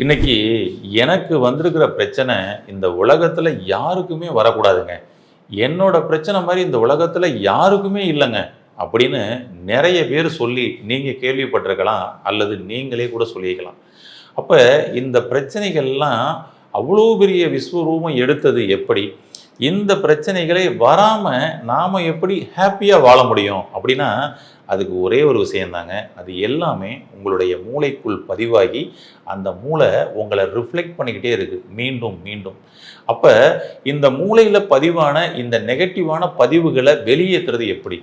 இன்னைக்கு எனக்கு வந்திருக்கிற பிரச்சனை இந்த உலகத்துல யாருக்குமே வரக்கூடாதுங்க. என்னோட பிரச்சனை மாதிரி இந்த உலகத்துல யாருக்குமே இல்லைங்க அப்படின்னு நிறைய பேர் சொல்லி நீங்க கேள்விப்பட்டிருக்கலாம் அல்லது நீங்களே கூட சொல்லிக்கலாம் அப்ப இந்த பிரச்சனைகள்லாம் அவ்வளோ பெரிய விஸ்வரூபம் எடுத்தது எப்படி? இந்த பிரச்சனைகளை வராம நாம எப்படி ஹாப்பியா வாழ முடியும்? அப்படின்னா அதுக்கு ஒரே ஒரு விஷயந்தாங்க அது எல்லாமே உங்களுடைய மூளைக்குள் பதிவாகி அந்த மூளை உங்களை ரிஃப்ளெக்ட் பண்ணிக்கிட்டே இருக்குது மீண்டும் மீண்டும். அப்போ இந்த மூளையில் பதிவான இந்த நெகட்டிவான பதிவுகளை வெளியேற்றுறது எப்படி?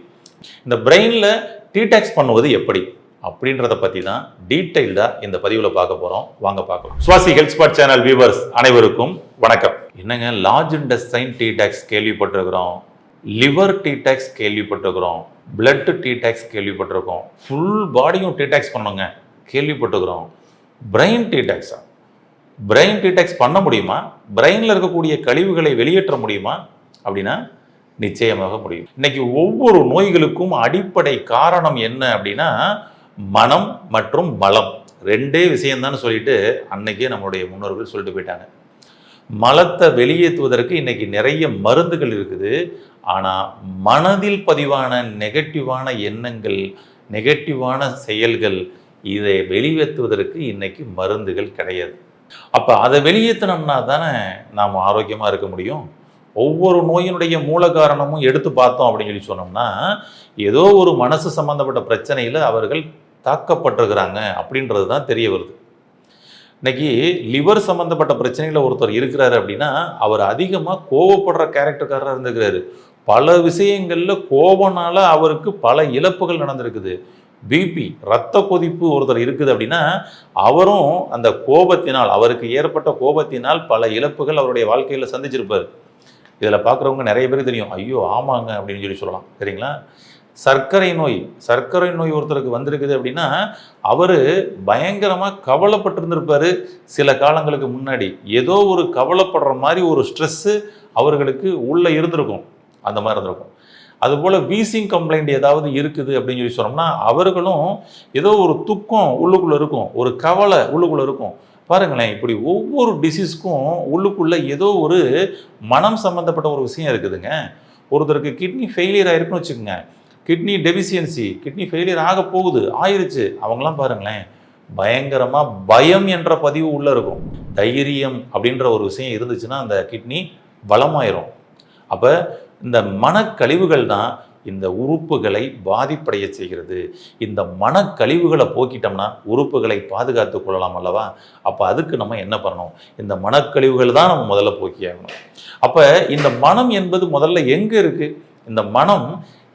இந்த பிரெயினில் டீடாக்ஸ் பண்ணுவது எப்படி? அப்படின்றத பற்றி தான் டீட்டெயில்டாக இந்த பதிவில் பார்க்க போகிறோம் வாங்க பார்க்கலாம். Swasi health spot channel viewers அனைவருக்கும் வணக்கம். என்னங்க லார்ஜ் இன்டெஸ்டைன் டீடாக்ஸ் கேள்விப்பட்டிருக்கிறோம் லிவர் டீடாக்ஸ் கேள்விப்பட்டிருக்கிறோம் பிளட் டீடாக்ஸ் கேள்விப்பட்டிருக்கோம். ஃபுல் பாடியும் டீடாக்ஸ் பண்ணுங்க. கேள்விப்பட்டிருக்கிறோம். பிரெயின் டீடாக்ஸா பிரெயின் டீடாக்ஸ் பண்ண முடியுமா? பிரெயினில் இருக்கக்கூடிய கழிவுகளை வெளியேற்ற முடியுமா? அப்படின்னா நிச்சயமாக முடியும். இன்னைக்கு ஒவ்வொரு நோய்களுக்கும் அடிப்படை காரணம் என்ன அப்படின்னா மனம் மற்றும் பலம். ரெண்டே விஷயம்தான் சொல்லிட்டு அன்னைக்கே நம்மளுடைய முன்னோர்கள் சொல்லிட்டு போயிட்டாங்க. மலத்தை வெளியேற்றுவதற்கு இன்னைக்கு நிறைய மருந்துகள் இருக்குது. ஆனால் மனதில் பதிவான நெகட்டிவான எண்ணங்கள் நெகட்டிவான செயல்கள் இதை வெளியேற்றுவதற்கு இன்னைக்கு மருந்துகள் கிடையாது. அப்போ அதை வெளியேற்றினோம்னா தானே நாம் ஆரோக்கியமாக இருக்க முடியும்? ஒவ்வொரு நோயினுடைய மூல காரணமும் எடுத்து பார்த்தோம் அப்படின்னு சொல்லி சொன்னோம்னா ஏதோ ஒரு மனசு சம்மந்தப்பட்ட பிரச்சனையில் அவர்கள் தாக்கப்பட்டிருக்கிறாங்க அப்படின்றது தான் தெரிய வருது. இன்னைக்கு லிவர் சம்மந்தப்பட்ட பிரச்சனையில் ஒருத்தர் இருக்கிறாரு அப்படின்னா அவர் அதிகமாக கோவப்படுற கேரக்டர்காரராக இருந்துக்கிறாரு. பல விஷயங்களில் கோபனால் அவருக்கு பல இழப்புகள் நடந்திருக்குது. பிபி ரத்த கொதிப்பு ஒருத்தர் இருக்குது அப்படின்னா அவரும் அந்த கோபத்தினால் அவருக்கு ஏற்பட்ட கோபத்தினால் பல இழப்புகள் அவருடைய வாழ்க்கையில் சந்திச்சிருப்பார். இதில் பார்க்குறவங்க நிறைய பேருக்கு தெரியும். ஐயோ ஆமாங்க அப்படின்னு சொல்லி சொல்லலாம். சரிங்களா? சர்க்கரை நோய் சர்க்கரை நோய் ஒருத்தருக்கு வந்திருக்குது அப்படின்னா அவர் பயங்கரமாக கவலைப்பட்டிருந்திருப்பார் சில காலங்களுக்கு முன்னாடி. ஏதோ ஒரு கவலைப்படுற மாதிரி ஒரு ஸ்ட்ரெஸ்ஸு அவர்களுக்கு உள்ளே இருந்திருக்கும். அந்த மாதிரி இருந்திருக்கும். அதுபோல் வீசிங் கம்ப்ளைண்ட் ஏதாவது இருக்குது அப்படின்னு சொல்லி சொன்னோம்னா அவர்களும் ஏதோ ஒரு துக்கம் உள்ளுக்குள்ளே இருக்கும். ஒரு கவலை உள்ளுக்குள்ளே இருக்கும். பாருங்களேன் இப்படி ஒவ்வொரு டிசீஸ்க்கும் உள்ளுக்குள்ளே ஏதோ ஒரு மனம் சம்மந்தப்பட்ட ஒரு விஷயம் இருக்குதுங்க. ஒருத்தருக்கு கிட்னி ஃபெயிலியர் ஆகிருக்குன்னு வச்சுக்கோங்க. கிட்னி டெபிசியன்சி கிட்னி ஃபெயிலியர் ஆக போகுது. ஆயிருச்சு. அவங்களாம் பாருங்களேன். பயங்கரமாக பயம் என்ற பதிவு உள்ளே இருக்கும். தைரியம் அப்படின்ற ஒரு விஷயம் இருந்துச்சுன்னா அந்த கிட்னி பலமாயிரும் அப்போ இந்த மனக்கழிவுகள் தான் இந்த உறுப்புகளை பாதிப்படைய செய்கிறது. இந்த மனக்கழிவுகளை போக்கிட்டோம்னா உறுப்புகளை பாதுகாத்து கொள்ளலாம் அல்லவா? அப்போ அதுக்கு நம்ம என்ன பண்ணணும்? இந்த மனக்கழிவுகள் தான் நம்ம முதல்ல போக்கியாகணும். அப்போ இந்த மனம் என்பது முதல்ல எங்கே இருக்குது இந்த மனம்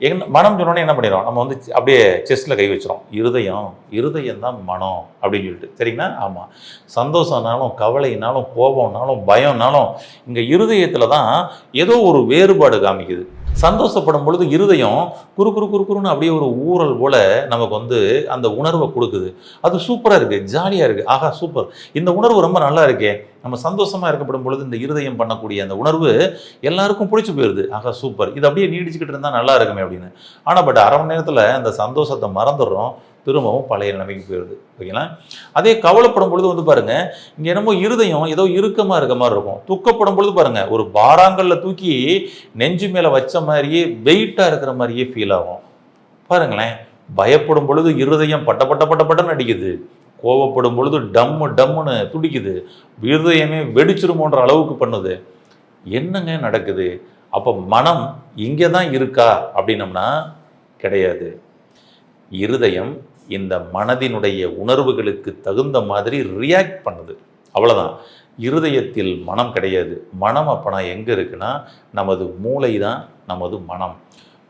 என் மனம் சொன்னோன்னே என்ன பண்ணிடும் நம்ம வந்து அப்படியே செஸ்ட்டில் கை வச்சிரும். இருதயம் இருதயம் தான் மனம் அப்படின்னு சொல்லிட்டு. சரிங்களா? ஆமாம் சந்தோஷம்னாலும் கவலைனாலும் கோபம்னாலும் பயம்னாலும் இங்கே இருதயத்தில் தான் ஏதோ ஒரு வேறுபாடு காமிக்குது. சந்தோஷப்படும் பொழுது இருதயம் குறு குறு குறு குறுன்னு அப்படியே ஒரு ஊறல் போல நமக்கு வந்து அந்த உணர்வை கொடுக்குது. அது சூப்பராக இருக்குது ஜாலியாக இருக்குது ஆகா சூப்பர் இந்த உணர்வு ரொம்ப நல்லா இருக்கே. நம்ம சந்தோஷமாக இருக்கப்படும் பொழுது இந்த இருதயம் பண்ணக்கூடிய அந்த உணர்வு எல்லாருக்கும் பிடிச்சி போயிடுது ஆகா சூப்பர் இது அப்படியே நீடிச்சுக்கிட்டு இருந்தால் நல்லா இருக்குமே அப்படின்னு. ஆனால் பட் அரை மணி நேரத்தில் அந்த சந்தோஷத்தை மறந்துடுறோம். திரும்பவும் பழைய நிலைமைக்கு போயிடுது. ஓகேங்களா? அதே கவலைப்படும் பொழுது வந்து பாருங்க இங்கே என்னமோ இருதயம் ஏதோ இறுக்கமாக இருக்க மாதிரி இருக்கும். துக்கப்படும் பொழுது பாருங்க ஒரு பாராங்கல்ல தூக்கி நெஞ்சு மேலே வச்ச மாதிரியே வெயிட்டாக இருக்கிற மாதிரியே ஃபீல் ஆகும். பாருங்களேன் பயப்படும் பொழுது இருதயம் பட்ட பட்ட பட்ட பட்டன்னு அடிக்குது. கோவப்படும் பொழுது டம்மு டம்முன்னு துடிக்குது. இருதயமே வெடிச்சிருமோன்ற அளவுக்கு பண்ணுது. என்னங்க நடக்குது? அப்போ மனம் இங்கே தான் இருக்கா? அப்படின்னம்னா கிடையாது. இருதயம் இந்த மனதினுடைய உணர்வுகளுக்கு தகுந்த மாதிரி ரியாக்ட் பண்ணுது. அவ்வளோதான் இருதயத்தில் மனம் கிடையாது. மனம் அப்போனா எங்கே இருக்குன்னா நமது மூளை தான் நமது மனம்.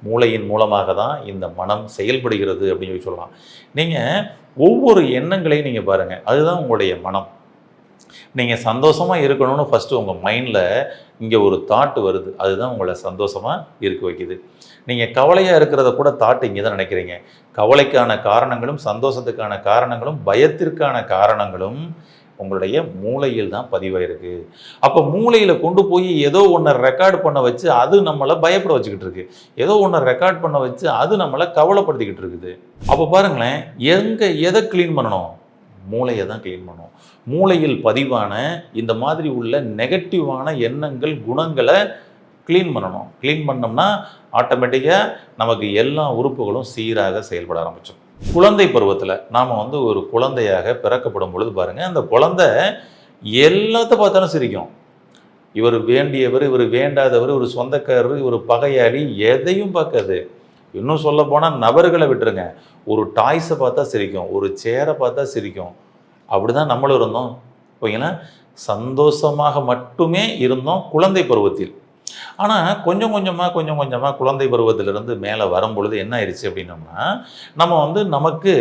மூளையின் மூலமாக தான் இந்த மனம் செயல்படுகிறது அப்படின்னு சொல்லி சொல்லலாம். நீங்கள் ஒவ்வொரு எண்ணங்களையும் நீங்கள் பாருங்கள் அதுதான் உங்களுடைய மனம். நீங்கள் சந்தோஷமாக இருக்கணும்னு ஃபஸ்ட்டு உங்கள் மைண்டில் இங்கே ஒரு தாட்டு வருது. அதுதான் உங்களை சந்தோஷமாக இருக்க வைக்குது. நீங்கள் கவலையாக இருக்கிறத கூட தாட் இங்கே தான் நினைக்கிறீங்க. கவலைக்கான காரணங்களும் சந்தோஷத்துக்கான காரணங்களும் பயத்திற்கான காரணங்களும் உங்களுடைய மூளையில் தான் பதிவாயிருக்கு. அப்போ மூளையில் கொண்டு போய் ஏதோ ஒன்றை ரெக்கார்ட் பண்ண வச்சு அது நம்மளை பயப்பட வச்சுக்கிட்டு இருக்கு. ஏதோ ஒன்றை ரெக்கார்ட் பண்ண வச்சு அது நம்மளை கவலைப்படுத்திக்கிட்டு இருக்குது. அப்போ பாருங்களேன் எங்கே எதை க்ளீன் பண்ணணும்? மூளையை தான் க்ளீன் பண்ணும். மூளையில் பதிவான இந்த மாதிரி உள்ள நெகட்டிவான எண்ணங்கள் குணங்களை க்ளீன் பண்ணணும். க்ளீன் பண்ணோம்னா ஆட்டோமேட்டிக்காக நமக்கு எல்லா உறுப்புகளும் சீராக செயல்பட ஆரம்பிச்சோம் குழந்தை பருவத்தில் நாம் வந்து ஒரு குழந்தையாக பிறக்கப்படும் பொழுது பாருங்கள் அந்த குழந்தை எல்லாத்த பார்த்தாலும் சிரிக்கும். இவர் வேண்டியவர் இவர் வேண்டாதவர் ஒரு சொந்தக்காரர் ஒரு பகையாளி எதையும் பார்க்காது. இன்னும் சொல்ல போனால் நபர்களை விட்டுருங்க. ஒரு டாய்ஸை பார்த்தா சிரிக்கும் ஒரு சேரை பார்த்தா சிரிக்கும். அப்படி தான் நம்மளும் இருந்தோம். ஓகேங்களா சந்தோஷமாக மட்டுமே இருந்தோம் குழந்தை பருவத்தில். ஆனால் கொஞ்சம் கொஞ்சமாக கொஞ்சம் கொஞ்சமாக குழந்தை பருவத்திலிருந்து மேலே வரும் பொழுது என்ன ஆயிடுச்சு அப்படின்னோம்னா நம்ம வந்து நமக்கு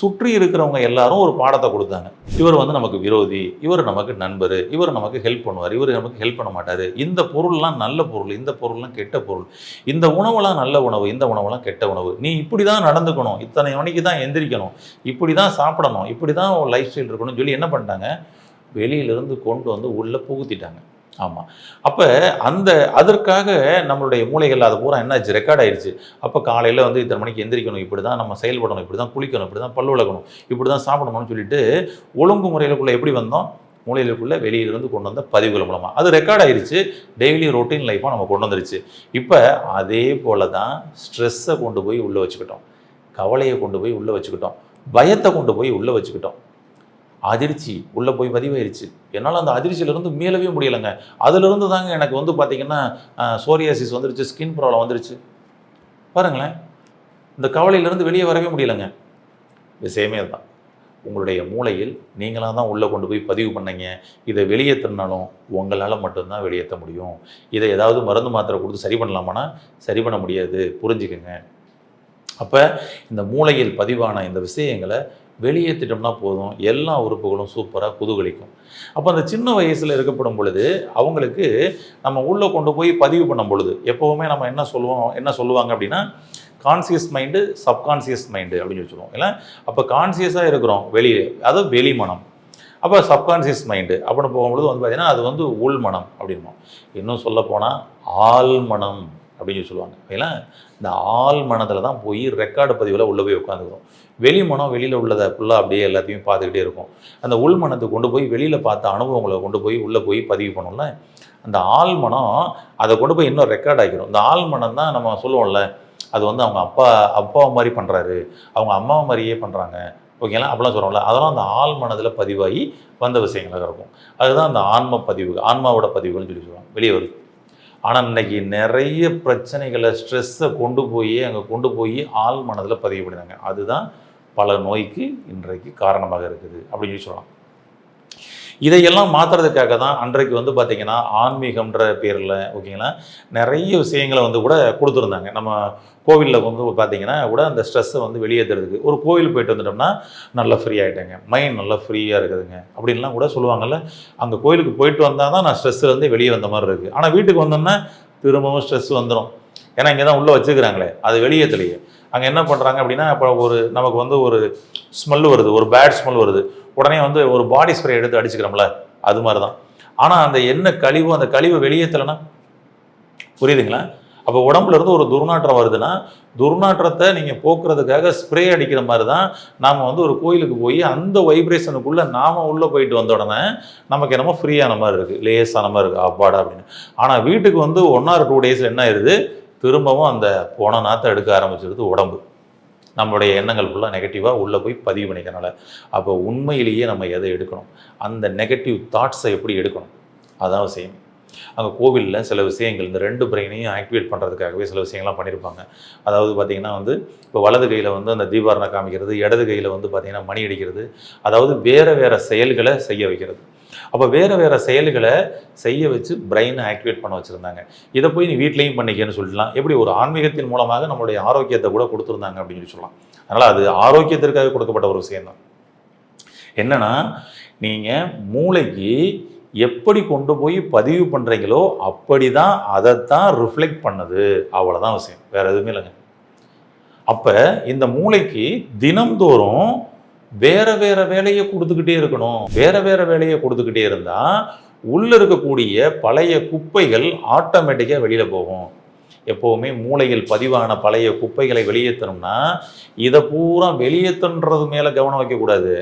சுற்றி இருக்கிறவங்க எல்லாரும் ஒரு பாடத்தை கொடுத்தாங்க. இவர் வந்து நமக்கு விரோதி இவர் நமக்கு நண்பர் இவர் நமக்கு ஹெல்ப் பண்ணுவார் இவர் நமக்கு ஹெல்ப் பண்ண மாட்டார். இந்த பொருள்லாம் நல்ல பொருள் இந்த பொருள்லாம் கெட்ட பொருள் இந்த உணவுலாம் நல்ல உணவு இந்த உணவுலாம் கெட்ட உணவு. நீ இப்படி தான் நடந்துக்கணும். இத்தனை மணிக்கு தான் எந்திரிக்கணும். இப்படி தான் சாப்பிடணும். இப்படி தான் லைஃப் ஸ்டைல் இருக்கணும்னு சொல்லி என்ன பண்ணிட்டாங்க? வெளியிலேருந்து கொண்டு வந்து உள்ளே புகுத்திட்டாங்க. ஆமாம் அப்போ அந்த அதற்காக நம்மளுடைய மூளைகள் அது பூரா என்னாச்சு? ரெக்கார்ட் ஆயிடுச்சு. அப்போ காலையில் வந்து இத்தனை மணிக்கு எந்திரிக்கணும் இப்படி தான் நம்ம செயல்படணும் இப்படி தான் குளிக்கணும் இப்படி தான் பல் விளக்கணும் இப்படி தான் சாப்பிடணும்னு சொல்லிட்டு ஒழுங்கு முறையிலுக்குள்ளே எப்படி வந்தோம்? மூலையிலுக்குள்ளே வெளியிலிருந்து கொண்டு வந்த பதிவுகள் மூலமாக அது ரெக்கார்ட் ஆயிடுச்சு டெய்லி ரொட்டீன் லைஃப்பாக நம்ம கொண்டு வந்துருச்சு. இப்போ அதே போல தான் ஸ்ட்ரெஸ்ஸை கொண்டு போய் உள்ளே வச்சுக்கிட்டோம். கவலையை கொண்டு போய் உள்ளே வச்சுக்கிட்டோம். பயத்தை கொண்டு போய் உள்ளே வச்சுக்கிட்டோம். அதிர்ச்சி உள்ளே போய் பதிவாயிருச்சு. என்னால் அந்த அதிர்ச்சியிலேருந்து மீளவே முடியலைங்க. அதிலிருந்து தாங்க எனக்கு வந்து பார்த்திங்கன்னா சோரியாசிஸ் வந்துருச்சு ஸ்கின் ப்ராப்ளம் வந்துருச்சு. பாருங்களேன். இந்த கவலையிலேருந்து வெளியே வரவே முடியலைங்க. விஷயமே தான். உங்களுடைய மூளையில் நீங்களாக தான் உள்ளே கொண்டு போய் பதிவு பண்ணீங்க. இதை வெளியேற்றினாலும் உங்களால் மட்டும்தான் வெளியேற்ற முடியும். இதை ஏதாவது மருந்து மாத்திரை கொடுத்து சரி பண்ணலாமான்னா சரி பண்ண முடியாது. புரிஞ்சுக்கங்க. அப்போ இந்த மூளையில் பதிவான இந்த விஷயங்களை வெளியேற்றிட்டோம்னா போதும். எல்லா உறுப்புகளும் சூப்பராக குதுகலிக்கும். அப்போ அந்த சின்ன வயசில் இருக்கப்படும் பொழுது அவங்களுக்கு நம்ம உள்ளே கொண்டு போய் பதிவு பண்ணும் பொழுது எப்போவுமே நம்ம என்ன சொல்லுவோம் என்ன சொல்லுவாங்க அப்படின்னா கான்சியஸ் மைண்டு சப்கான்சியஸ் மைண்டு அப்படின்னு சொல்லுவோம். இல்லை? அப்போ கான்சியஸாக இருக்கிறோம் வெளியே அது வெளி மனம். அப்போ சப்கான்சியஸ் மைண்டு அப்படின்னு போகும்பொழுது வந்து பார்த்தீங்கன்னா அது வந்து உள் மனம் அப்படின்போம் இன்னும் சொல்லப்போனால் ஆள் மனம். அப்படின்னு சொல்லி சொல்லுவாங்க. ஏன்னா இந்த ஆள் மனதில் தான் போய் ரெக்கார்டு பதிவில் உள்ளே போய் உட்காந்துக்கிறோம் வெளி மனம் வெளியில் உள்ளதை ஃபுல்லாக அப்படியே எல்லாத்தையும் பார்த்துக்கிட்டே இருக்கும். அந்த உள் மனத்தை கொண்டு போய் வெளியில் பார்த்த அனுபவங்களை கொண்டு போய் உள்ளே போய் பதிவு பண்ணும்ல அந்த ஆள் மனம் அதை கொண்டு போய் இன்னும் ரெக்கார்ட் ஆகிக்கிறோம் இந்த ஆள் மனம் தான் நம்ம சொல்லுவோம்ல அது வந்து அவங்க அப்பா அப்பா மாதிரி பண்ணுறாரு அவங்க அம்மா மாதிரியே பண்ணுறாங்க ஓகேங்களா அப்படிலாம் சொல்கிறோம்ல அதெல்லாம் அந்த ஆள் மனதில் பதிவாகி வந்த விஷயங்களாக இருக்கும். அதுதான் அந்த ஆன்ம பதிவு ஆன்மாவோட பதிவுகள்னு சொல்லி சொல்லுவாங்க. வெளியே வருது. ஆனால் இன்னைக்கு நிறைய பிரச்சனைகளை ஸ்ட்ரெஸ்ஸை கொண்டு போய் அங்கே கொண்டு போய் ஆள் மனதில் பதிவு பண்ணினாங்க அதுதான் பல நோய்க்கு இன்றைக்கு காரணமாக இருக்குது அப்படின்னு சொல்லி சொல்லலாம். இதையெல்லாம் மாற்றுறதுக்காக தான் அன்றைக்கு வந்து பார்த்திங்கன்னா ஆன்மீகம்ன்ற பேரில் ஓகேங்களா? நிறைய விஷயங்களை வந்து கூட கொடுத்துருந்தாங்க. நம்ம கோவிலில் வந்து பார்த்தீங்கன்னா கூட அந்த ஸ்ட்ரெஸ்ஸை வந்து வெளியேற்றுறதுக்கு ஒரு கோவில் போயிட்டு வந்துட்டோம்னா நல்லா ஃப்ரீ ஆகிட்டேங்க மைண்ட் நல்லா ஃப்ரீயாக இருக்குதுங்க. அப்படின்லாம் கூட சொல்லுவாங்கல்ல. அந்த கோயிலுக்கு போயிட்டு வந்தால் தான் நான் ஸ்ட்ரெஸ்ஸுலேருந்து வெளியே வந்த மாதிரி இருக்குது ஆனால் வீட்டுக்கு வந்தோம்னா திரும்பவும் ஸ்ட்ரெஸ் வந்துடும் ஏன்னா இங்கே தான் உள்ளே வச்சுக்கிறாங்களே. அது வெளியேற்றலையே அங்கே என்ன பண்ணுறாங்க அப்படின்னா இப்போ ஒரு நமக்கு வந்து ஒரு ஸ்மெல் வருது. ஒரு பேட் ஸ்மெல் வருது. உடனே வந்து ஒரு பாடி ஸ்ப்ரே எடுத்து அடிச்சுக்கிறோம்ல அது மாதிரி தான் ஆனால் அந்த என்ன கழிவு அந்த கழிவு வெளியேற்றலைன்னா புரியுதுங்களா? அப்போ உடம்புல இருந்து ஒரு துர்நாற்றம் வருதுன்னா துர்நாற்றத்தை நீங்கள் போக்குறதுக்காக ஸ்ப்ரே அடிக்கிற மாதிரி தான் நாம் வந்து ஒரு கோயிலுக்கு போய் அந்த வைப்ரேஷனுக்குள்ளே நாம் உள்ளே போயிட்டு வந்த உடனே நமக்கு என்னமோ ஃப்ரீயான மாதிரி இருக்குது லேஸான மாதிரி இருக்குது அப்பாடா அப்படின்னு. ஆனால் வீட்டுக்கு வந்து ஒன் ஆர் டூ டேஸில் என்ன ஆயிடுது திரும்பவும் அந்த போன நாற்றை எடுக்க ஆரம்பிச்சிருது உடம்பு. நம்மளுடைய எண்ணங்கள் ஃபுல்லாக நெகட்டிவாக உள்ளே போய் பதிவு பண்ணிக்கிறனால. அப்போ உண்மையிலேயே நம்ம எதை எடுக்கணும்? அந்த நெகட்டிவ் தாட்ஸை எப்படி எடுக்கணும்? அதான் செய்யணும் அங்கே கோவிலில் சில விஷயங்கள் இந்த ரெண்டு பிரெயினையும் ஆக்டிவேட் பண்ணுறதுக்காகவே சில விஷயங்கள்லாம் பண்ணியிருப்பாங்க அதாவது பார்த்திங்கன்னா வந்து இப்போ வலது கையில் வந்து அந்த தீபாரணை காமிக்கிறது இடது கையில் வந்து பார்த்திங்கன்னா மணி அடிக்கிறது அதாவது வேறு வேறு செயல்களை செய்ய வைக்கிறது. அப்போ வேறு வேறு செயல்களை செய்ய வச்சு பிரெயினை ஆக்டிவேட் பண்ண வச்சுருந்தாங்க. இதை போய் நீ வீட்லேயும் பண்ணிக்கன்னு சொல்லலாம் எப்படி ஒரு ஆன்மீகத்தின் மூலமாக நம்மளுடைய ஆரோக்கியத்தை கூட கொடுத்துருந்தாங்க அப்படின்னு சொல்லி சொல்லலாம். அதனால் அது ஆரோக்கியத்திற்காக கொடுக்கப்பட்ட ஒரு விஷயம் தான் என்னென்னா நீங்கள் மூளைக்கு எப்படி கொண்டு போய் பதிவு பண்ணுறீங்களோ அப்படி தான் அதைத்தான் ரிஃப்ளெக்ட் பண்ணுது. அவ்வளோதான் விஷயம். வேற எதுவுமே இல்லைங்க. அப்போ இந்த மூளைக்கு தினம்தோறும் வேற வேற வேலையை கொடுத்துக்கிட்டே இருக்கணும். வேற வேற வேலையை கொடுத்துக்கிட்டே இருந்தால் உள்ள இருக்கக்கூடிய பழைய குப்பைகள் ஆட்டோமேட்டிக்காக வெளியில் போகும். எப்போவுமே மூளையில் பதிவான பழைய குப்பைகளை வெளியேற்றணும்னா இதை பூரா வெளியேற்றன்றது மேலே கவனம் வைக்கக்கூடாது.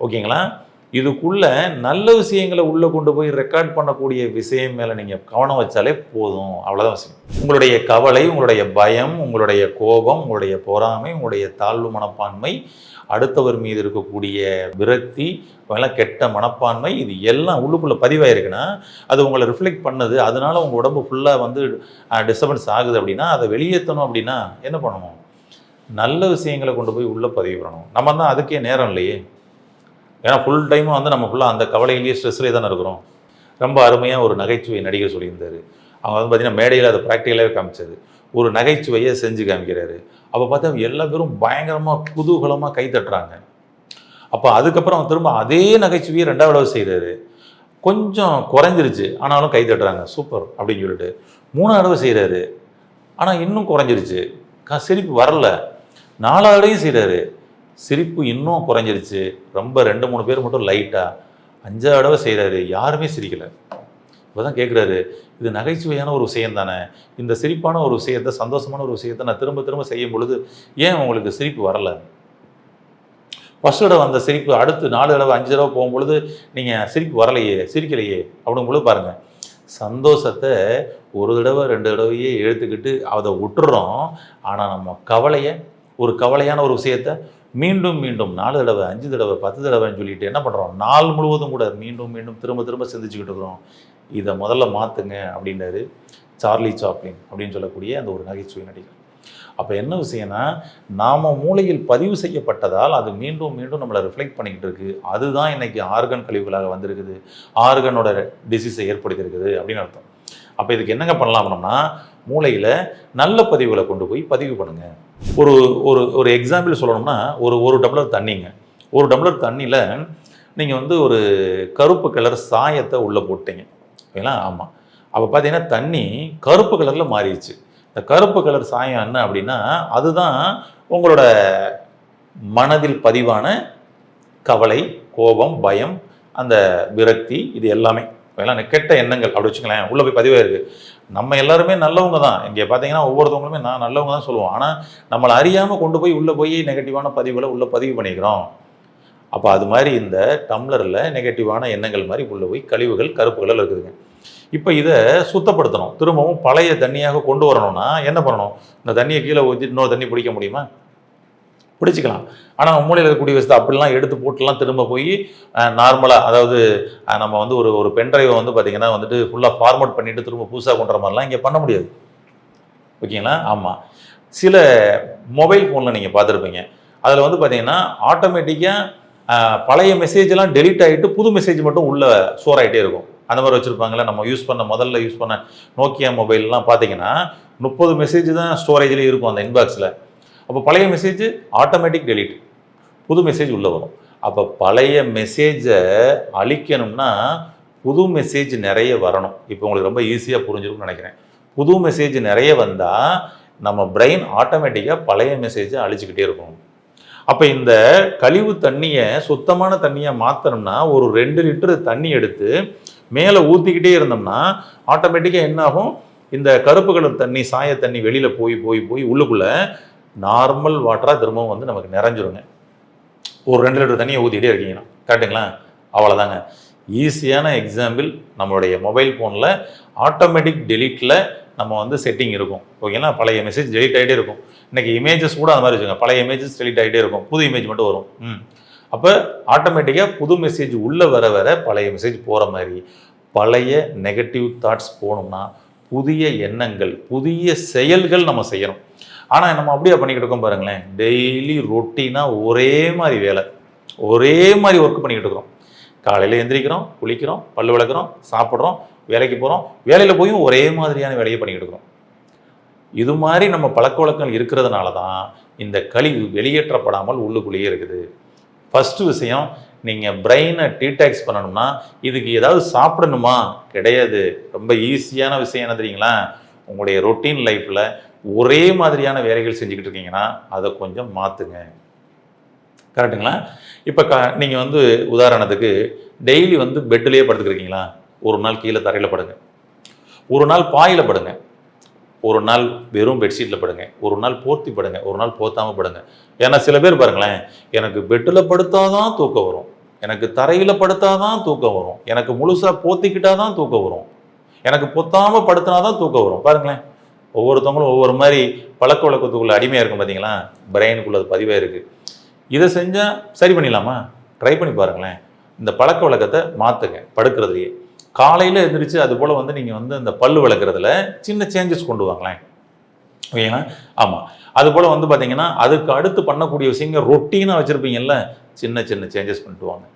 ஓகேங்களா? இதுக்குள்ள நல்ல விஷயங்களை உள்ள கொண்டு போய் ரெக்கார்ட் பண்ணக்கூடிய விஷயம் மேல நீங்க கவனம் வச்சாலே போதும். அவ்வளவுதான் விஷயம் உங்களுடைய கவலை உங்களுடைய பயம் உங்களுடைய கோபம் உங்களுடைய பொறாமை உங்களுடைய தாழ்வு மனப்பான்மை அடுத்தவர் மீது இருக்கக்கூடிய விரக்தி எல்லாம் கெட்ட மனப்பான்மை இது எல்லாம் உள்ளுக்குள்ள பதிவாயிருக்குன்னா அது உங்களை ரிஃப்ளெக்ட் பண்ணுது அதனால உங்க உடம்பு ஃபுல்லாக வந்து டிஸ்டர்பன்ஸ் ஆகுது அப்படின்னா அதை வெளியேற்றணும் அப்படின்னா என்ன பண்ணணும் நல்ல விஷயங்களை கொண்டு போய் உள்ளே பதிவு பண்ணணும். நம்ம தான் அதுக்கே நேரம் இல்லையே. ஏன்னா ஃபுல் டைமும் வந்து நம்ம ஃபுல்லாக அந்த கவலையிலேயே ஸ்ட்ரெஸ்லேயே தானே இருக்கிறோம். ரொம்ப அருமையாக ஒரு நகைச்சுவை நடிகர் சொல்லியிருந்தார். அவங்க வந்து பார்த்தீங்கன்னா மேடையில் அதை ப்ராக்டிக்கலாகவே காமிச்சது ஒரு நகைச்சுவையை செஞ்சு காமிக்கிறாரு. அப்போ பார்த்தா எல்லா பேரும் பயங்கரமாக குதூகலமாக கை தட்டுறாங்க. அப்போ அதுக்கப்புறம் திரும்ப அதே நகைச்சுவையை ரெண்டாவது தடவை செய்கிறாரு கொஞ்சம் குறைஞ்சிருச்சு. ஆனாலும் கை தட்டுறாங்க. சூப்பர் அப்படின்னு சொல்லிட்டு மூணாவது தடவை செய்கிறாரு ஆனால் இன்னும் குறைஞ்சிருச்சு. க சிரிப்பு வரல. நாலாவது தடவையும் செய்கிறாரு சிரிப்பு இன்னும் குறைஞ்சிருச்சு. ரொம்ப ரெண்டு மூணு பேர் மட்டும் லைட்டாக அஞ்சாறு தடவை செய்கிறாரு யாருமே சிரிக்கலை. இப்போ தான் கேட்குறாரு இது நகைச்சுவையான ஒரு விஷயம் தானே. இந்த சிரிப்பான ஒரு விஷயத்த சந்தோஷமான ஒரு விஷயத்தை நான் திரும்ப திரும்ப செய்யும் பொழுது ஏன் உங்களுக்கு சிரிப்பு வரல? ஃபஸ்ட் தடவை அந்த சிரிப்பு அடுத்து நாலு தடவை அஞ்சு தடவை போகும்பொழுது நீங்கள் சிரிப்பு வரலையே சிரிக்கலையே. அப்படிங்கும்பொழுது பாருங்கள் சந்தோஷத்தை ஒரு தடவை ரெண்டு தடவையே எடுத்துக்கிட்டு அதை விட்டுறோம். ஆனால் நம்ம கவலையை ஒரு கவலையான ஒரு விஷயத்த மீண்டும் மீண்டும் நாலு தடவை அஞ்சு தடவை பத்து தடவைன்னு சொல்லிட்டு என்ன பண்ணுறோம் நாள் முழுவதும் கூட மீண்டும் மீண்டும் திரும்ப திரும்ப சிந்திச்சுக்கிட்டு இருக்கிறோம். இதை முதல்ல மாற்றுங்க அப்படின்னாரு சார்லி சாப்ளின் அப்படின்னு சொல்லக்கூடிய அந்த ஒரு நகைச்சுவை நடிகர். அப்போ என்ன விஷயம்னா நாம் மூளையில் பதிவு செய்யப்பட்டதால் அது மீண்டும் மீண்டும் நம்மளை ரிஃப்ளெக்ட் பண்ணிக்கிட்டு இருக்குது அதுதான் இன்றைக்கி ஆர்கன் கழிவுகளாக வந்திருக்குது. ஆர்கனோட டிசீஸை ஏற்படுத்தியிருக்குது அப்படின்னு அர்த்தம். அப்போ இதுக்கு என்னங்க பண்ணலாம் அப்படின்னா மூளையில் நல்ல பதிவுகளை கொண்டு போய் பதிவு பண்ணுங்கள் ஒரு ஒரு ஒரு எக்ஸாம்பிள் சொல்லணும்னா ஒரு ஒரு டம்ளர் தண்ணிங்க. ஒரு டம்ளர் தண்ணியில் நீங்கள் வந்து ஒரு கருப்பு கலர் சாயத்தை உள்ளே போட்டீங்க. ஓகேங்களா? ஆமாம் அப்போ பார்த்தீங்கன்னா தண்ணி கருப்பு கலரில் மாறிடுச்சு. இந்த கருப்பு கலர் சாயம் என்ன அப்படின்னா அதுதான் உங்களோட மனதில் பதிவான கவலை கோபம் பயம் அந்த விரக்தி இது எல்லாமே. எல்லாம் கெட்ட எண்ணங்கள். அப்படி வச்சுக்கலாம் உள்ளே போய் பதிவாயிருக்கு நம்ம எல்லாருமே நல்லவங்க தான். இங்கே பார்த்தீங்கன்னா ஒவ்வொருத்தவங்களுமே நான் நல்லவங்க தான் சொல்லுவோம். ஆனால் நம்மளை அறியாமல் கொண்டு போய் உள்ளே போய் நெகட்டிவான பதிவுகளை உள்ளே பதிவு பண்ணிக்கிறோம். அப்போ அது மாதிரி இந்த டம்ளரில் நெகட்டிவான எண்ணங்கள் மாதிரி உள்ளே போய் கழிவுகள் கருப்புகளில் இருக்குதுங்க. இப்போ இதை சுத்தப்படுத்தணும். திரும்பவும் பழைய தண்ணியாக கொண்டு வரணும்னா என்ன பண்ணணும்? இந்த தண்ணியை கீழே ஊற்றி இன்னொரு தண்ணி பிடிக்க முடியுமா? பிடிச்சிக்கலாம். ஆனால் மூலையில் இருக்கக்கூடிய விஷயத்தை அப்படிலாம் எடுத்து போட்டுலாம் திரும்ப போய் நார்மலாக அதாவது நம்ம வந்து ஒரு ஒரு பென்ட்ரைவை வந்து பார்த்திங்கன்னா வந்துட்டு ஃபுல்லாக ஃபார்மட் பண்ணிவிட்டு திரும்ப புதுசாக கொண்டுற மாதிரிலாம் இங்கே பண்ண முடியாது. ஓகேங்களா? ஆமாம் சில மொபைல் ஃபோனில் நீங்கள் பார்த்துருப்பீங்க அதில் வந்து பார்த்தீங்கன்னா ஆட்டோமேட்டிக்காக பழைய மெசேஜ்லாம் டெலிட் ஆகிட்டு புது மெசேஜ் மட்டும் உள்ளே ஸ்டோர் ஆகிட்டே இருக்கும். அந்த மாதிரி வச்சுருப்பாங்களே நம்ம யூஸ் பண்ண முதல்ல யூஸ் பண்ண நோக்கியா மொபைல்லாம் பார்த்தீங்கன்னா முப்பது மெசேஜ் தான் ஸ்டோரேஜ்லேயே இருக்கும் அந்த இன்பாக்ஸில் அப்போ பழைய மெசேஜ் ஆட்டோமேட்டிக் டெலிட் புது மெசேஜ் உள்ளே வரும். அப்போ பழைய மெசேஜை அழிக்கணும்னா புது மெசேஜ் நிறைய வரணும். இப்போ உங்களுக்கு ரொம்ப ஈஸியாக புரிஞ்சிருக்கும்னு நினைக்கிறேன். புது மெசேஜ் நிறைய வந்தால் நம்ம பிரெயின் ஆட்டோமேட்டிக்காக பழைய மெசேஜை அழிச்சிக்கிட்டே இருக்கும். அப்போ இந்த கழிவு தண்ணியை சுத்தமான தண்ணியை மாற்றணும்னா ஒரு ரெண்டு லிட்டர் தண்ணி எடுத்து மேலே ஊற்றிக்கிட்டே இருந்தோம்னா ஆட்டோமேட்டிக்காக என்ன ஆகும் இந்த கருப்பு கலர் தண்ணி சாய தண்ணி வெளியில் போய் போய் போய் உள்ளுக்குள்ளே நார்மல் வாட்டராக திரும்பவும் வந்து நமக்கு நிறைஞ்சிருங்க. ஒரு ரெண்டு லிட்டர் தண்ணியை ஊற்றிக்கிட்டே இருக்கீங்கன்னா கரெக்டுங்களா அவ்வளோதாங்க ஈஸியான எக்ஸாம்பிள் நம்மளுடைய மொபைல் ஃபோனில் ஆட்டோமேட்டிக் டெலீட்டில் நம்ம வந்து செட்டிங் இருக்கும். ஓகேங்களா? பழைய மெசேஜ் டெலிட் ஆகிட்டே இருக்கும். இன்றைக்கி இமேஜஸ் கூட அந்த மாதிரி வச்சுக்கோங்க. பழைய இமேஜஸ் டெலிட் ஆகிட்டே இருக்கும். புது இமேஜ் மட்டும் வரும். ம். அப்போ ஆட்டோமேட்டிக்காக புது மெசேஜ் உள்ளே வர வர பழைய மெசேஜ் போகிற மாதிரி பழைய நெகட்டிவ் தாட்ஸ் போகணும்னா புதிய எண்ணங்கள் புதிய செயல்கள் நம்ம செய்யணும். ஆனால் நம்ம அப்படியே பண்ணிக்கிட்டு இருக்கோம் பாருங்களேன். டெய்லி ரொட்டீனாக ஒரே மாதிரி வேலை. ஒரே மாதிரி ஒர்க் பண்ணிக்கிட்டு இருக்கிறோம். காலையில் எந்திரிக்கிறோம் குளிக்கிறோம் பல்லு விளக்குறோம் சாப்பிட்றோம் வேலைக்கு போகிறோம் வேலையில் போயும் ஒரே மாதிரியான வேலையை பண்ணிக்கிட்டு இருக்கிறோம். இது மாதிரி நம்ம பழக்க வழக்கங்கள் இருக்கிறதுனால தான் இந்த கழிவு வெளியேற்றப்படாமல் உள்ளுக்குள்ளேயே இருக்குது. ஃபஸ்ட்டு விஷயம் நீங்கள் பிரெயினை டீடாக்ஸ் பண்ணணும்னா இதுக்கு ஏதாவது சாப்பிடணுமா? கிடையாது. ரொம்ப ஈஸியான விஷயம் என்ன தெரியுங்களா? உங்களுடைய ரொட்டீன் லைஃப்பில் ஒரே மாதிரியான வேலைகள் செஞ்சுக்கிட்டு இருக்கீங்கன்னா அதை கொஞ்சம் மாற்றுங்க கரெக்டுங்களா இப்போ க நீங்கள் வந்து உதாரணத்துக்கு டெய்லி வந்து பெட்டிலேயே படுத்துக்கிறீங்களா ஒரு நாள் கீழே தரையில் படுங்க. ஒரு நாள் பாயில் படுங்க. ஒரு நாள் வெறும் பெட்ஷீட்டில் படுங்க. ஒரு நாள் போர்த்தி படுங்க. ஒரு நாள் போத்தாமல் படுங்க. ஏன்னா சில பேர் பாருங்களேன் எனக்கு பெட்டில் படுத்தாதான் தூக்கம் வரும். எனக்கு தரையில் படுத்தாதான் தூக்கம் வரும். எனக்கு முழுசாக போத்திக்கிட்டாதான் தூக்கம் வரும். எனக்கு பொத்தாமல் படுத்தினாதான் தூக்கம் வரும். பாருங்களேன். ஒவ்வொருத்தவங்களும் ஒவ்வொரு மாதிரி பழக்க வழக்கத்துக்குள்ளே அடிமையாக இருக்கும் பார்த்தீங்களா பிரெயினுக்குள்ள அது பதிவாக இருக்குது இதை செஞ்சால் சரி பண்ணிடலாமா? ட்ரை பண்ணி பாருங்களேன். இந்த பழக்க வழக்கத்தை மாற்றுங்க படுக்கிறதுலையே. காலையில் எழுந்திரிச்சு அது போல் வந்து நீங்கள் வந்து இந்த பல் வளர்க்குறதுல சின்ன சேஞ்சஸ் கொண்டு வாங்களேன். ஓகேங்களா? ஆமாம் அது போல் வந்து பார்த்தீங்கன்னா அதுக்கு அடுத்து பண்ணக்கூடிய விஷயங்கள் ரொட்டீனாக வச்சுருப்பீங்கல்ல சின்ன சின்ன சேஞ்சஸ் பண்ணிட்டு வாங்க.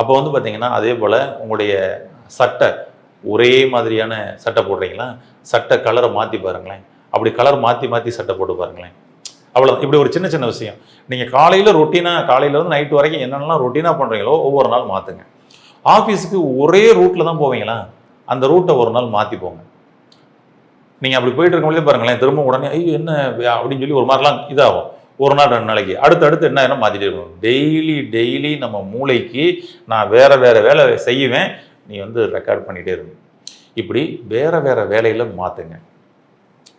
அப்போ வந்து பார்த்தீங்கன்னா அதே போல் உங்களுடைய சட்டை ஒரே மாதிரியான சட்டை போடுறீங்களா? சட்டை கலரை மாற்றி பாருங்களேன். அப்படி கலர் மாற்றி மாற்றி சட்டை போட்டு பாருங்களேன். அவ்வளோ இப்படி ஒரு சின்ன சின்ன விஷயம். நீங்கள் காலையில் ரொட்டீனாக காலையிலேருந்து நைட்டு வரைக்கும் என்னென்னலாம் ரொட்டீனாக பண்ணுறீங்களோ ஒவ்வொரு நாள் மாற்றுங்க ஆஃபீஸுக்கு ஒரே ரூட்டில் தான் போவீங்களா? அந்த ரூட்டை ஒரு நாள் மாற்றி போங்க. நீங்கள் அப்படி போயிட்டு இருக்கும்போதே பாருங்களேன் திரும்ப உடனே ஐயோ என்ன அப்படின்னு சொல்லி ஒரு மாதிரிலாம் இதாகும். ஒரு நாள் ரெண்டு நாளைக்கு. அடுத்து அடுத்து என்ன என்ன மாற்றிட்டே இருக்கணும்? டெய்லி டெய்லி நம்ம மூளைக்கு நான் வேறு வேறு வேலை செய்வேன். நீ வந்து ரெக்கார்ட் பண்ணிகிட்டே இருக்கணும் இப்படி வேறு வேறு வேலையில் மாற்றுங்க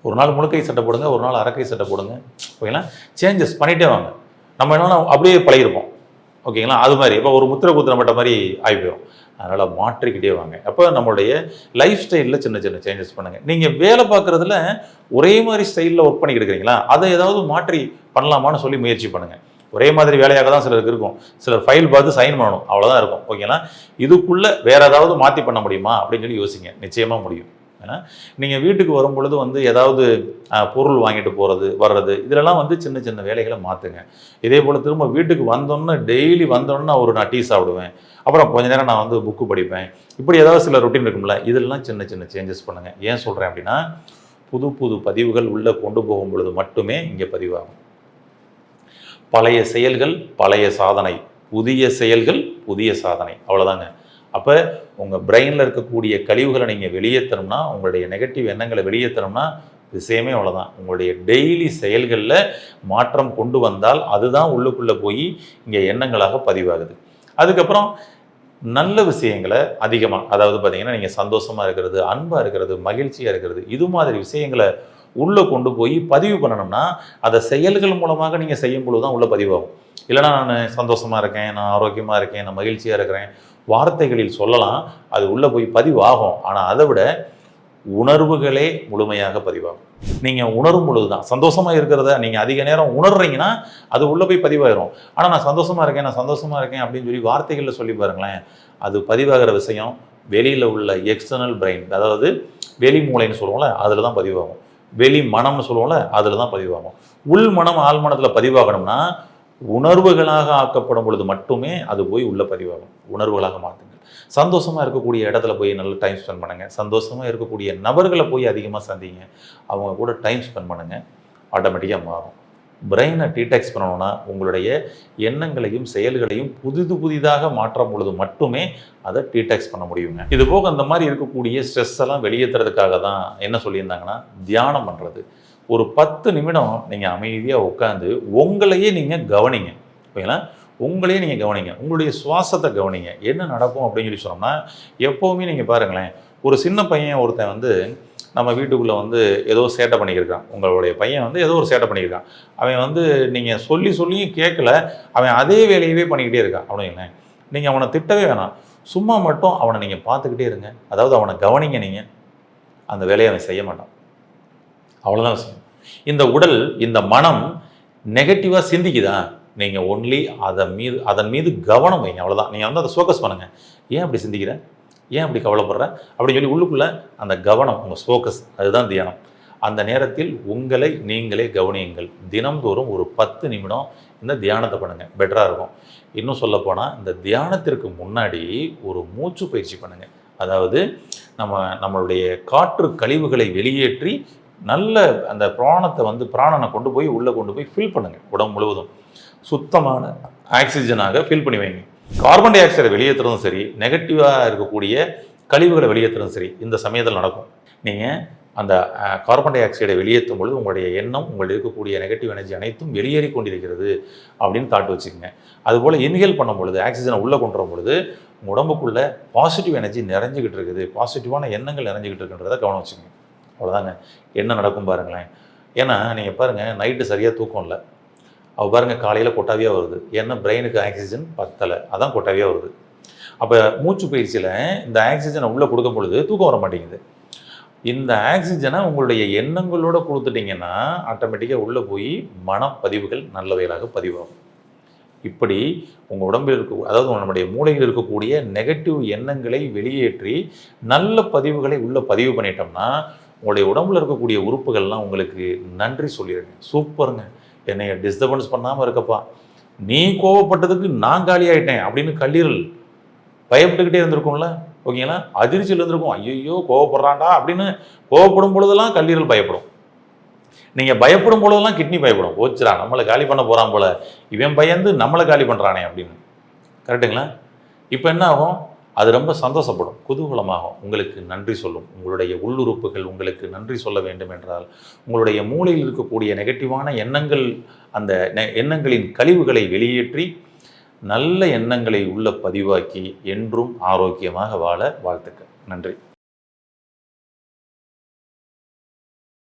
ஒரு நாள் முழுக்கை சட்டை போடுங்க ஒரு நாள் அரக்கை சட்டை போடுங்க. ஓகேங்களா சேஞ்சஸ் பண்ணிகிட்டே வாங்க. நம்ம என்னன்னா அப்படியே பழகிருப்போம். ஓகேங்களா அது மாதிரி. இப்போ ஒரு முத்திரை குத்துறப்பட்ட மாதிரி ஆகி போயிடும். அதனால் மாற்றிக்கிட்டே வாங்க. அப்போ நம்மளுடைய லைஃப் ஸ்டைலில் சின்ன சின்ன சேஞ்சஸ் பண்ணுங்கள் நீங்கள் வேலை பார்க்குறதுல ஒரே மாதிரி ஸ்டைலில் ஒர்க் பண்ணிக்கிட்டு இருக்கிறீங்களா? அதை ஏதாவது மாற்றி பண்ணலாமான்னு சொல்லி முயற்சி பண்ணுங்கள் ஒரே மாதிரி வேலையாக தான் சிலருக்கு இருக்கும். சிலர் ஃபைல் பார்த்து சைன் பண்ணணும். அவ்வளோதான் இருக்கும். ஓகேங்களா இதுக்குள்ளே வேற ஏதாவது மாற்றி பண்ண முடியுமா? அப்படின்னு சொல்லி யோசிங்க. நிச்சயமாக முடியும். ஏன்னா நீங்கள் வீட்டுக்கு வரும் பொழுது வந்து ஏதாவது பொருள் வாங்கிட்டு போகிறது வர்றது இதிலெல்லாம் வந்து சின்ன சின்ன வேலைகளை மாற்றுங்க இதே போல் திரும்ப வீட்டுக்கு வந்தோன்னே டெய்லி வந்தோன்னே ஒரு நான் டீ சாப்பிடுவேன். அப்புறம் கொஞ்ச நேரம் நான் வந்து புக்கு படிப்பேன். இப்படி ஏதாவது சில ரொட்டீன் இருக்கும்ல இதெல்லாம் சின்ன சின்ன சேஞ்சஸ் பண்ணுங்கள் ஏன் சொல்கிறேன் அப்படின்னா புது புது பதிவுகள் உள்ளே கொண்டு போகும் பொழுது மட்டுமே இங்கே பதிவாகும். பழைய செயல்கள் பழைய சாதனை. புதிய செயல்கள் புதிய சாதனை. அவ்வளோதாங்க அப்போ உங்கள் பிரெயினில் இருக்கக்கூடிய கழிவுகளை நீங்கள் வெளியேற்றணும்னா உங்களுடைய நெகட்டிவ் எண்ணங்களை வெளியேற்றணும்னா விஷயமே அவ்வளோதான் உங்களுடைய டெய்லி செயல்களில் மாற்றம் கொண்டு வந்தால் அதுதான் உள்ளுக்குள்ளே போய் இங்கே எண்ணங்களாக பதிவாகுது. அதுக்கப்புறம் நல்ல விஷயங்களை அதிகமாக அதாவது பார்த்திங்கன்னா நீங்கள் சந்தோஷமாக இருக்கிறது அன்பாக இருக்கிறது மகிழ்ச்சியாக இருக்கிறது இது மாதிரி விஷயங்களை உள்ளே கொண்டு போய் பதிவு பண்ணணும்னா அதை செயல்கள் மூலமாக நீங்கள் செய்யும் பொழுது தான் உள்ளே பதிவாகும். இல்லைனா நான் சந்தோஷமாக இருக்கேன் நான் ஆரோக்கியமாக இருக்கேன் நான் மகிழ்ச்சியாக இருக்கிறேன் வார்த்தைகளில் சொல்லலாம் அது உள்ளே போய் பதிவாகும். ஆனால் அதை விட உணர்வுகளே முழுமையாக பதிவாகும். நீங்கள் உணரும் பொழுது தான் சந்தோஷமாக இருக்கிறத நீங்கள் அதிக நேரம் உணர்றீங்கன்னா அது உள்ளே போய் பதிவாயிரும். ஆனால் நான் சந்தோஷமாக இருக்கேன் நான் சந்தோஷமாக இருக்கேன் அப்படின்னு சொல்லி வார்த்தைகளில் சொல்லி பாருங்களேன் அது பதிவாகிற விஷயம் வெளியில் உள்ள எக்ஸ்டர்னல் பிரெயின் அதாவது வெளி மூளைன்னு சொல்லுவோம்ல அதில் தான் பதிவாகும். வெளி மனம்னு சொல்லுவோம்ல அதில் தான் பதிவாகும். உள் மனம் ஆள் மனத்தில் பதிவாகணும்னா உணர்வுகளாக ஆக்கப்படும் பொழுது மட்டுமே அது போய் உள்ளே பதிவாகும். உணர்வுகளாக மாற்றுங்கள் சந்தோஷமாக இருக்கக்கூடிய இடத்துல போய் நல்ல டைம் ஸ்பெண்ட் பண்ணுங்கள் சந்தோஷமாக இருக்கக்கூடிய நபர்களை போய் அதிகமாக சந்திங்க. அவங்க கூட டைம் ஸ்பெண்ட் பண்ணுங்கள் ஆட்டோமேட்டிக்காக மாறும். பிரெயினை டீடாக்ஸ் பண்ணணும்னா உங்களுடைய எண்ணங்களையும் செயல்களையும் புதிது புதிதாக மாற்றும் பொழுது மட்டுமே அதை டீடாக்ஸ் பண்ண முடியுங்க. இது போக அந்த மாதிரி இருக்கக்கூடிய ஸ்ட்ரெஸ் எல்லாம் வெளியேற்றுறதுக்காக தான் என்ன சொல்லியிருந்தாங்கன்னா தியானம் பண்ணுறது ஒரு பத்து நிமிடம் நீங்கள் அமைதியாக உட்காந்து உங்களையே நீங்கள் கவனிங்க. ஓகேங்களா? உங்களையே நீங்கள் கவனிங்க. உங்களுடைய சுவாசத்தை கவனிங்க. என்ன நடக்கும் அப்படின்னு சொல்லி சொன்னோம்னா எப்போவுமே நீங்கள் பாருங்களேன் ஒரு சின்ன பையன் ஒருத்தன் வந்து நம்ம வீட்டுக்குள்ளே வந்து ஏதோ சேட்டை பண்ணிக்கிருக்கான். உங்களுடைய பையன் வந்து ஏதோ ஒரு சேட்டை பண்ணியிருக்கான் அவன் வந்து நீங்கள் சொல்லி சொல்லியும் கேட்கல. அவன் அதே வேலையவே பண்ணிக்கிட்டே இருக்கான். அப்படிங்களேன் நீங்கள் அவனை திட்டவே வேணாம். சும்மா மட்டும் அவனை நீங்கள் பார்த்துக்கிட்டே இருங்க. அதாவது அவனை கவனிங்க நீங்கள் அந்த வேலையை அவன் செய்ய மாட்டான். அவ்வளோதான் விஷயம். இந்த உடல் இந்த மனம் நெகட்டிவாக சிந்திக்குதா? நீங்கள் ஒன்லி அதன் மீது அதன் மீது கவனம் வைங்க. அவ்வளோதான் நீங்கள் வந்து அதை ஃபோக்கஸ் பண்ணுங்கள் ஏன் அப்படி சிந்திக்கிற? ஏன் அப்படி கவலைப்படுற? அப்படின்னு சொல்லி உள்ளுக்குள்ளே அந்த கவனம் உங்கள் ஃபோக்கஸ் அதுதான் தியானம். அந்த நேரத்தில் உங்களை நீங்களே கவனியுங்கள். தினம்தோறும் ஒரு பத்து நிமிடம் இந்த தியானத்தை பண்ணுங்கள் பெட்டராக இருக்கும். இன்னும் சொல்லப்போனால் இந்த தியானத்திற்கு முன்னாடி ஒரு மூச்சு பயிற்சி பண்ணுங்கள் அதாவது நம்ம நம்மளுடைய காற்று கழிவுகளை வெளியேற்றி நல்ல அந்த பிராணத்தை வந்து பிராணனை கொண்டு போய் உள்ளே கொண்டு போய் ஃபில் பண்ணுங்கள் உடம்பு முழுவதும். சுத்தமான ஆக்சிஜனாக ஃபில் பண்ணி வைங்க. கார்பன் டை ஆக்சைடை வெளியேற்றுறதும் சரி நெகட்டிவாக இருக்கக்கூடிய கழிவுகளை வெளியேற்றுறதும் சரி இந்த சமயத்தில் நடக்கும். நீங்கள் அந்த கார்பன் டை ஆக்சைடை வெளியேற்றும் பொழுது உங்களுடைய எண்ணம் உங்கள் இருக்கக்கூடிய நெகட்டிவ் எனர்ஜி அனைத்தும் வெளியேறி கொண்டிருக்கிறது அப்படின்னு தாட்டு வச்சுக்கோங்க. அதுபோல் இன்ஹேல் பண்ணும் பொழுது ஆக்சிஜனை உள்ளே கொண்டு வரும் பொழுது உங்கள் உடம்புக்குள்ளே பாசிட்டிவ் எனர்ஜி நிறைஞ்சிக்கிட்டு இருக்குது. பாசிட்டிவான எண்ணங்கள் நிறைஞ்சிக்கிட்டு இருக்குன்றதை கவனம் வச்சுக்கோங்க. அவ்வளோதாங்க என்ன நடக்கும் பாருங்களேன். ஏன்னா நீங்கள் பாருங்கள் நைட்டு சரியாக தூக்கம் இல்லை. அவள் பாருங்கள் காலையில் கொட்டாவியாக வருது. ஏன்னா பிரெயினுக்கு ஆக்சிஜன் பத்தலை. அதான் கொட்டாவியாக வருது. அப்போ மூச்சு பயிற்சியில் இந்த ஆக்சிஜனை உள்ளே கொடுக்கும் பொழுது தூக்கம் வர மாட்டேங்குது. இந்த ஆக்சிஜனை உங்களுடைய எண்ணங்களோடு கொடுத்துட்டீங்கன்னா ஆட்டோமேட்டிக்காக உள்ளே போய் மனப்பதிவுகள் நல்லவைகளாக பதிவாகும். இப்படி உங்கள் உடம்பில் இருக்க அதாவது நம்முடைய மூளையில் இருக்கக்கூடிய நெகட்டிவ் எண்ணங்களை வெளியேற்றி நல்ல பதிவுகளை உள்ளே பதிவு பண்ணிட்டோம்னா உங்களுடைய உடம்புல இருக்கக்கூடிய உறுப்புகள்லாம் உங்களுக்கு நன்றி சொல்லிடுங்க சூப்பருங்க. என்னை டிஸ்டர்பன்ஸ் பண்ணாமல் இருக்கப்பா. நீ கோவப்பட்டதுக்கு நான் காலியாயிட்டேன் அப்படின்னு கல்லீரல் பயப்பட்டுக்கிட்டே இருந்திருக்கும்ல ஓகேங்களா? அதிர்ச்சியில் இருந்திருக்கும். ஐயோ கோவப்படுறான்டா அப்படின்னு கோவப்படும் பொழுதெல்லாம் கல்லீரல் பயப்படும். நீங்கள் பயப்படும் பொழுதெல்லாம் கிட்னி பயப்படும். போச்சுடா நம்மளை காலி பண்ண போகிறான் போல. இவன் பயந்து நம்மளை காலி பண்ணுறானே அப்படின்னு. கரெக்டுங்களா இப்போ என்ன ஆகும்? அது ரொம்ப சந்தோஷப்படும். குதூகலமாகும். உங்களுக்கு நன்றி சொல்லும். உங்களுடைய உள்ளுறுப்புகள் உங்களுக்கு நன்றி சொல்ல வேண்டும் என்றால் உங்களுடைய மூளையில் இருக்கக்கூடிய நெகட்டிவான எண்ணங்கள் அந்த எண்ணங்களின் கழிவுகளை வெளியேற்றி நல்ல எண்ணங்களை உள்ள பதிவாக்கி என்றும் ஆரோக்கியமாக வாழ வாழ்த்துக்கள். நன்றி.